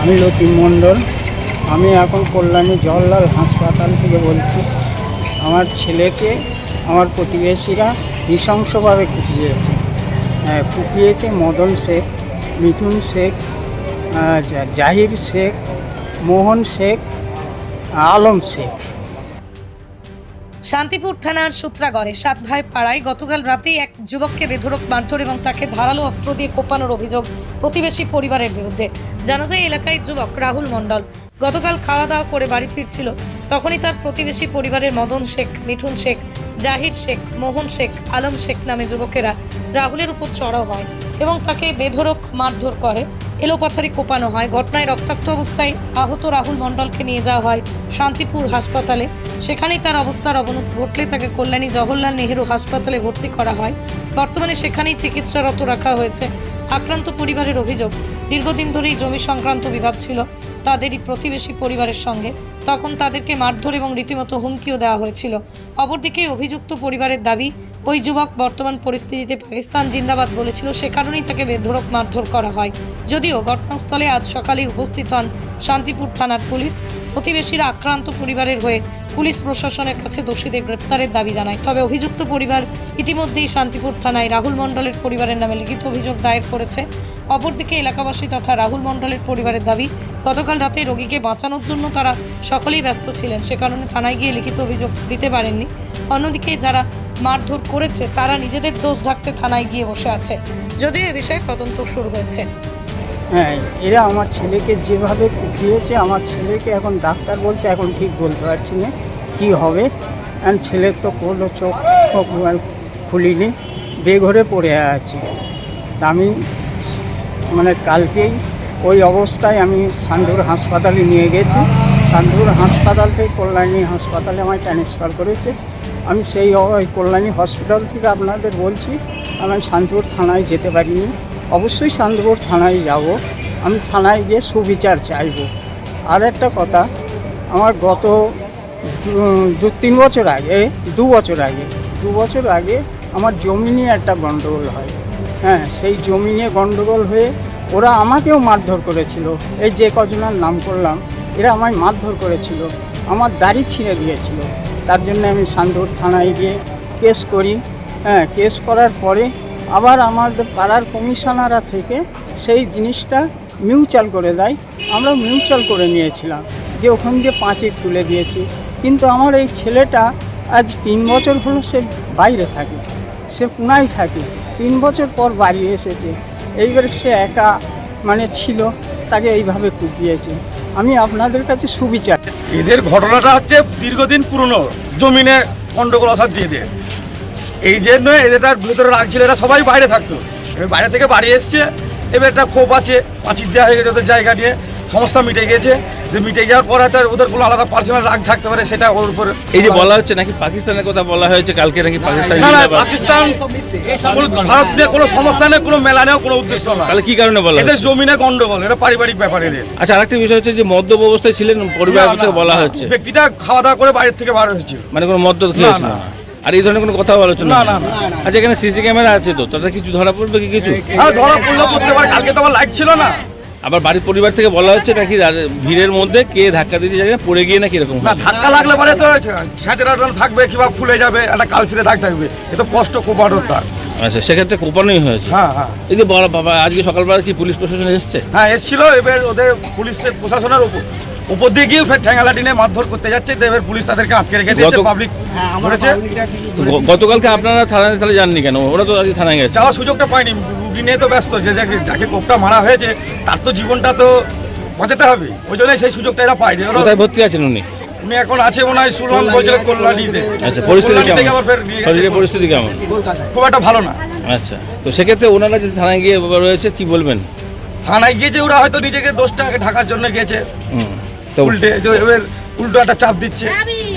আমি লতিম মণ্ডল। আমি এখন কল্যাণী জওয়াহরলাল হাসপাতাল থেকে বলছি। আমার ছেলেকে, আমার প্রতিবেশীরা নৃশংসভাবে কুপিয়েছে। হ্যাঁ কুপিয়েছে মদন শেখ, মিথুন শেখ জাহির শেখ, মোহন শেখ, আলম শেখ। শান্তিপুর থানার সূত্রাগড়ে সাত ভাই পাড়ায় গতকাল রাতেই এক যুবককে বেধড়ক মারধর এবং তাকে ধারালো অস্ত্র দিয়ে কোপানোর অভিযোগ প্রতিবেশী পরিবারের বিরুদ্ধে। জানা যায়, এলাকায় যুবক রাহুল মণ্ডল গতকাল খাওয়া দাওয়া করে বাড়ি ফিরছিল। তখনই তার প্রতিবেশী পরিবারের মদন শেখ, মিঠুন শেখ, জাহির শেখ, মোহন শেখ, আলম শেখ নামে যুবকেরা রাহুলের উপর চড়াও হয় এবং তাকে বেধড়ক মারধর করে। এলোপাথারি কোপানো হয়। ঘটনায় রক্তাক্ত অবস্থায় আহত রাহুল মণ্ডলকে নিয়ে যাওয়া হয় শান্তিপুর হাসপাতালে। সেখানেই তার অবস্থার অবনতি ঘটলে তাকে কল্যাণী জওহরলাল নেহেরু হাসপাতালে ভর্তি করা হয়। বর্তমানে সেখানেই চিকিৎসারত রাখা হয়েছে। আক্রান্ত পরিবারের অভিযোগ, দীর্ঘদিন ধরেই জমি সংক্রান্ত বিবাদ ছিল। তাদেরই প্রতিবেশী পরিবারের সঙ্গে। তখন তাদেরকে মারধর এবং রীতিমতো হুমকিও দেওয়া হয়েছিল। অপরদিকে অভিযুক্ত পরিবারের দাবি, ওই যুবক বর্তমান পরিস্থিতিতে পাকিস্তান জিন্দাবাদ বলেছিল, সে কারণেই তাকে বেধড়ক মারধর করা হয়। যদিও ঘটনাস্থলে আজ সকালে উপস্থিত হন শান্তিপুর থানার পুলিশ। প্রতিবেশীরা আক্রান্ত পরিবারের হয়ে পুলিশ প্রশাসনের কাছে দোষীদের গ্রেপ্তারের দাবি জানায়। তবে অভিযুক্ত পরিবার ইতিমধ্যেই শান্তিপুর থানায় রাহুল মণ্ডলের পরিবারের নামে লিখিত অভিযোগ দায়ের করেছে। অপরদিকে এলাকাবাসী তথা রাহুল মণ্ডলের পরিবারের দাবি গতকাল রাতে রোগীকে বাঁচানোর জন্য তারা সকলেই ব্যস্ত ছিলেন। সে কারণে থানায় গিয়ে লিখিত অভিযোগ দিতে পারেননি। অন্যদিকে যারা মারধর করেছে, তারা নিজেদের দোষ ঢাকতে থানায় গিয়ে বসে আছে। যদিও এ বিষয়ে তদন্ত শুরু হয়েছে। হ্যাঁ এরা আমার ছেলেকে যেভাবে কুপিয়েছে, আমার ছেলেকে এখন ডাক্তার বলছে, এখন ঠিক বলতে পারছি না কী হবে। আর ছেলের তো কোনো চোখ খুলিনি, বেঘরে পড়ে আছে। আমি মানে কালকেই ওই অবস্থায় আমি সান্দুর হাসপাতালে নিয়ে গেছি। সান্দুর হাসপাতাল থেকে কল্যাণী হাসপাতালে আমায় ট্রান্সফার করেছে। আমি সেই কল্যাণী হসপিটাল থেকে আপনাদের বলছি, আমি শান্তিপুর থানায় যেতে পারিনি। অবশ্যই শান্তিপুর থানায় যাব। আমি থানায় গিয়ে সুবিচার চাইব। আর একটা কথা, আমার গত দু তিন বছর আগে, দু বছর আগে, দু বছর আগে আমার জমি নিয়ে একটা গণ্ডগোল হয়। হ্যাঁ সেই জমি নিয়ে গণ্ডগোল হয়ে ওরা আমাকেও মারধর করেছিল। এই যে কজনের নাম করলাম, এরা আমায় মারধর করেছিল, আমার দাড়ি ছিঁড়ে দিয়েছিল। তার জন্য আমি সান্দুর থানায় গিয়ে কেস করি। হ্যাঁ কেস করার পরে আবার আমাদের পাড়ার কমিশনাররা থেকে সেই জিনিসটা মিউচুয়াল করে দেয়। আমরা মিউচুয়াল করে নিয়েছিলাম যে ওখান দিয়ে পাঁচির তুলে দিয়েছি। কিন্তু আমার এই ছেলেটা আজ তিন বছর হলো সে বাইরে থাকে, সে পুনায় থাকে। তিন বছর পর বাড়ি এসেছে। এইবার সে একা মানে ছিল, তাকে এইভাবে কুপিয়েছে। আমি আপনাদের কাছে সুবিচার। এদের ঘটনাটা হচ্ছে দীর্ঘদিন পুরনো, জমিনে গন্ডগোল অসাদ দিয়ে দিয়ে। এই জন্য এদের ভেতরে রাখছিল এরা সবাই বাইরে থাকতো। বাইরে থেকে বাড়ি এসছে, এবার একটা ক্ষোভ আছে, পাঁচির দেওয়া হয়ে গেছে ওদের জায়গা নিয়ে। সমস্যা মিটে গেছে। যে মিটে যাওয়ার পর হয়তো ওদের কোনো আলাদা পার্সোনাল রাগ থাকতে পারে সেটা ওর উপর এই যে বলা হচ্ছে নাকি পাকিস্তানের কথা বলা হয়েছে কালকে নাকি পাকিস্তান। পাকিস্তান ভারত নিয়ে কোনো সমস্যা নেই কোনো মেলা নেই কোনো উদ্দেশ্য না তাহলে কি কারণে বলা হচ্ছে? জমিনে গন্ডগোল এটা পারিবারিক ব্যাপার এদের। আচ্ছা আরেকটা বিষয় হচ্ছে যে মদ্য অবস্থায় ছিলেন পরিবার থেকে বলা হচ্ছে। ব্যক্তিটা খাওয়া দাওয়া করে বাইরে থেকে বার হয়েছিল। মানে কোনো মদ্য খেয়েছিল? না, আর এই ধরনের কোনো কথা আলোচনা না, হয়নি? না, না। আচ্ছা এখানে সিসি ক্যামেরা আছে তো তাতে কিছু ধরা পড়বে কি কিছু? ধরা পড়লেও করতে পারে কালকে তো আমার লাইট ছিল না। আবার বাড়ির পরিবার থেকে বলা হচ্ছে নাকি ভিড়ের মধ্যে কে ধাক্কা দিতে জানি না, পড়ে গিয়ে নাকি এরকম না ধাক্কা লাগলে পরে তো ছেঁচড়া থাকবে কিংবা ফুলে যাবে একটা কালসিরে দাগ থাকবে। এ তো কষ্ট কোপানোর তার আচ্ছা সেক্ষেত্রে কোপানোই হয়েছে। হ্যাঁ হ্যাঁ। এই যে বাবা আজকে সকালবেলা কি পুলিশ প্রশাসন এসছে? হ্যাঁ এসছিল এবার ওদের পুলিশের প্রশাসনের উপর উপর দিয়ে গিয়ে ফের ঠ্যাঙ্গালা টিনে মারধর করতে যাচ্ছে তো এবার পুলিশ তাদেরকে আটকে রেখে দিয়েছে পাবলিক করেছে গতকালকে আপনারা থানায় তাহলে যাননি কেন? ওরা তো আজকে থানায় গেছে। যাওয়ার সুযোগটা পাইনি রুগী নিয়ে তো ব্যস্ত যে যাকে যাকে কোপটা মারা হয়েছে তার তো জীবনটা তো বাঁচাতে হবে। ওই জন্যই সেই সুযোগটা এরা পায়নি। কোথায় ভর্তি আছেন উনি? উনি এখন আছে মনে হয় শুনলাম বলছিল কল্যাণীতে। আচ্ছা পরিস্থিতি কেমন? আবার ফের নিয়ে গেছে। শরীরের পরিস্থিতি কেমন? খুব একটা ভালো না। আচ্ছা তো সেক্ষেত্রে ওনারা যদি থানায় গিয়ে রয়েছে কি বলবেন? থানায় গিয়েছে ওরা হয়তো নিজেকে দোষটাকে ঢাকার জন্য গেছে হুম। তো উল্টে যে এবার উল্টো একটা চাপ দিচ্ছে।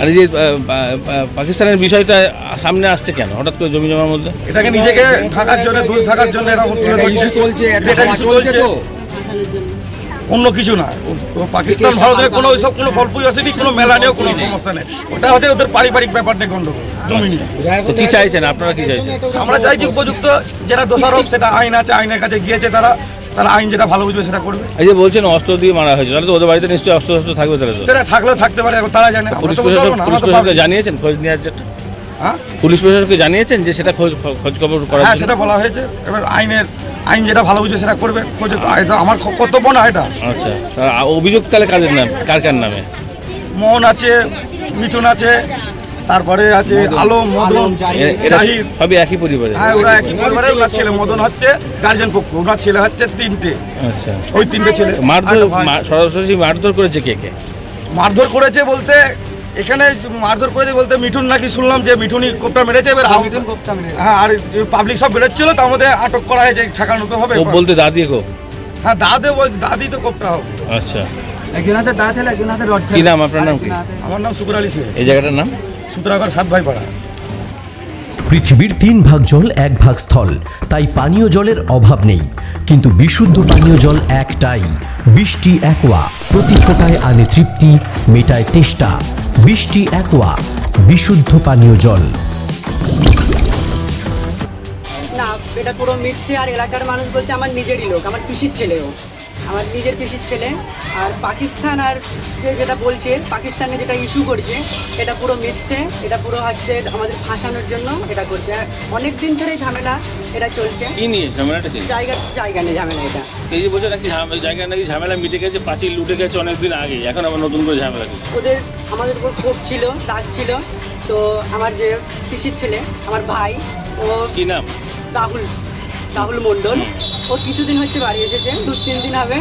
আর এই যে আহ, পা- পা- পাকিস্তানের বিষয়টা সামনে আসছে কেন? হঠাৎ করে জমি জমার মধ্যে? এটাকে নিজেকে ঢাকার জন্য দোষ ঢাকার জন্য। এটা ইস্যু চলছে অন্য কিছু না। পাকিস্তান ভারতের কোনো ওইসব কোনো গল্পই আসেনি কোনো মেলা নেই কোনো সমস্যা নেই। ওটা হচ্ছে ওদের পারিবারিক ব্যাপার নিয়ে গন্ডগোল জমি নিয়ে। কি চাইছেন আপনারা কি চাইছেন? আমরা চাইছি উপযুক্ত যেটা দোষারোপ সেটা আইন আছে আইনের কাছে গিয়েছে তারা। তারা আইন যেটা ভালো বুঝবে সেটা করবে। এই যে বলছেন অস্ত্র দিয়ে মারা হয়েছে তাহলে তো ওদের বাড়িতে নিশ্চয়ই অস্ত্র শস্ত্র থাকবে তাহলে সেটা থাকলেও থাকতে পারে এখন তারা জানে পুলিশ প্রশাসনকে জানিয়েছেন খোঁজ নেওয়ার জন্য? হ্যাঁ? পুলিশ প্রশাসনকে জানিয়েছেন যে সেটা খোঁজ খোঁজ খবর করার হ্যাঁ সেটা বলা হয়েছে। এবার আইনের আইন যেটা ভালো বুঝবে সেটা করবে। খোঁজে আমার কর্তব্য না এটা। আচ্ছা। অভিযোগ তাহলে কাদের নাম কার কার নামে? মোহন আছে মিঠুন আছে তারপরে আছে আলম মদন জাহিদ। সবই একই পরিবারে হ্যাঁ ওরা একই পরিবারে ওনার ছেলে মদন হচ্ছে গার্জেন পক্ষ ওনার ছেলে হচ্ছে তিনটে। আচ্ছা। ওই তিনটে ছেলে। মারধর সরাসরি মারধর করেছে কে কে? মারধর করেছে বলতে এখানে মারধর করেছে বলতে মিঠুন নাকি শুনলাম যে মিঠুনই কোপটা মেরেছে এবার মিঠুন কোপটা মেরেছে। হ্যাঁ আর পাবলিক সব বেরোচ্ছিল তার মধ্যে আটক করা হয়েছে ঠেকানো তো হবে। ও বলতে দাদি কো হ্যাঁ দাদে বলছে দাদি তো কোপটা হবে। আচ্ছা। একজন হাতে দাঁত হলে একজন হাতে রড কি নাম আপনার নাম কি? আমার নাম শুকুর আলী শেখ এই জায়গাটার নাম? সুতরাগড় সাত ভাই পাড়া পৃথিবীর তিন ভাগ জল এক ভাগ স্থল। তাই পানীয় জলের অভাব নেই। কিন্তু বিশুদ্ধ পানীয় জল একটাই। বৃষ্টি একোয়া প্রতি ফোটায় আনে তৃপ্তি মেটায় তেষ্টা। বৃষ্টি একোয়া বিশুদ্ধ পানীয় জল। না এটা পুরো মিথ্যে আর এলাকার মানুষ বলতে আমার নিজেরই লোক আমার পিসির ছেলেও আমার নিজের পিসির ছেলে আর পাকিস্তান আর যে যেটা বলছে পাকিস্তানে যেটা ইস্যু করছে এটা পুরো মিথ্যে এটা পুরো হচ্ছে আমাদের ফাঁসানোর জন্য এটা করছে। আর অনেক দিন ধরেই ঝামেলা এটা চলছে। কি নিয়ে ঝামেলাটা কি? জায়গা জায়গা নেই ঝামেলা এটা। এই যে বলছে নাকি জায়গায় নাকি ঝামেলা মিটে গেছে পাঁচিল লুটে গেছে অনেকদিন আগে এখন আবার নতুন করে ঝামেলা ওদের আমাদের উপর ক্ষোভ ছিল রাগ ছিল। তো আমার যে পিসির ছেলে আমার ভাই ও কি নাম? রাহুল রাহুল মণ্ডল। ও কিছুদিন হচ্ছে বাড়ি এসেছে দু তিন দিন হবে।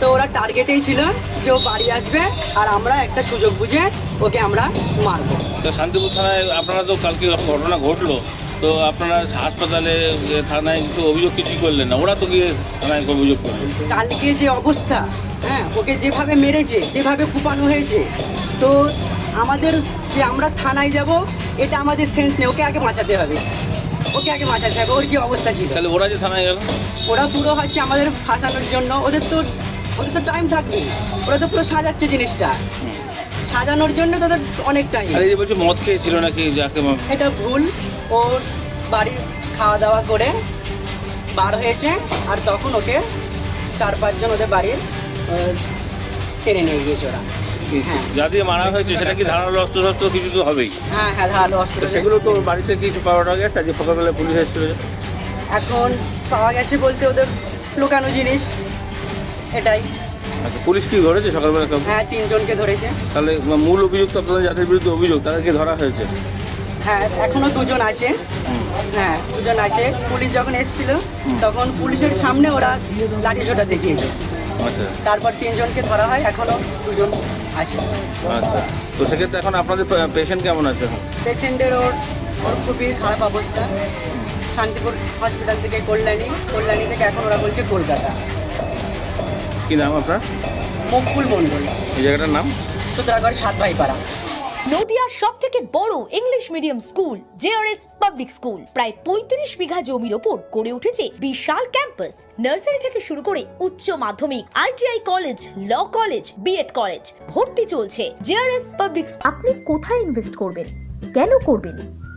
তো ওরা টার্গেটেই ছিল যে ও বাড়ি আসবে আর আমরা একটা সুযোগ বুঝে ওকে আমরা মারবো। তো শান্তিপুর থানায় আপনারা তো কালকে ঘটনা ঘটলো তো আপনারা হাসপাতালে থানায় তো অভিযোগ কিছুই করলেন না। ওরা তো গিয়ে থানায় অভিযোগ করলেন। কালকে যে অবস্থা হ্যাঁ ওকে যেভাবে মেরেছে যেভাবে কুপানো হয়েছে তো আমাদের যে আমরা থানায় যাব এটা আমাদের সেন্স নেই। ওকে আগে বাঁচাতে হবে। ওকে আগে বাঁচাতে হবে। ওর কি অবস্থা ছিল? তাহলে ওরা যে থানায় গেল? ওরা পুরো হচ্ছে আমাদের ফাঁসানোর জন্য। ওদের তো ওদের তো টাইম থাকবে। ওরা তো পুরো সাজাচ্ছে জিনিসটা। সাজানোর জন্য তাদের অনেক টাইম আর যে বলছে মদ খেয়েছিল নাকি যাকে এটা ভুল। ওর বাড়ি খাওয়া দাওয়া করে বার হয়েছে আর তখন ওকে চার পাঁচজন ওদের বাড়ির টেনে নিয়ে গিয়েছে ওরা। হ্যাঁ। যা দিয়ে মারা হয়েছে সেটা কি ধারালো অস্ত্র শস্ত্র কিছু তো হবেই? হ্যাঁ হ্যাঁ ধারালো অস্ত্র সেগুলো তো বাড়িতে কিছু পাওয়া গেছে যে সকালবেলা পুলিশ এসেছিল? যে? এখন পাওয়া গেছে বলতে ওদের লুকানো জিনিস। এটাই। আচ্ছা পুলিশ কি ধরেছে সকালবেলা হ্যাঁ তিনজনকে ধরেছে। তাহলে মূল অভিযুক্ত আপনাদের যাদের বিরুদ্ধে অভিযোগ তাদেরকে ধরা হয়েছে? হ্যাঁ এখনও দুজন আছে। হ্যাঁ দুজন আছে। পুলিশ যখন এসেছিল তখন পুলিশের সামনে ওরা লাঠি ছোটা দেখিয়েছে। আচ্ছা। তারপর তিনজনকে ধরা হয় এখনও দুজন আছে। আচ্ছা। তো সেক্ষেত্রে এখন আপনাদের পেশেন্ট কেমন আছে পেশেন্টের ওর ওর খুবই খারাপ অবস্থা। শান্তিপুর হসপিটাল থেকে কল্যাণী। কল্যাণী থেকে এখন ওরা বলছে কলকাতা। কি নাম আপনার? মকবুল মন্ডল এই জায়গাটার নাম? সুতরাগড় সাত ভাই পাড়া নদিয়ার সব থেকে বড় English medium school JRS public school প্রায় পঁয়ত্রিশ বিঘা জমির ওপর গড়ে উঠেছে বিশাল ক্যাম্পাস নার্সারি থেকে শুরু করে উচ্চ মাধ্যমিক ITI college law college B Ed college ভর্তি চলছে। জেআরএস পাবলিক আপনি কোথায় ইনভেস্ট করবেন? কেন করবেন?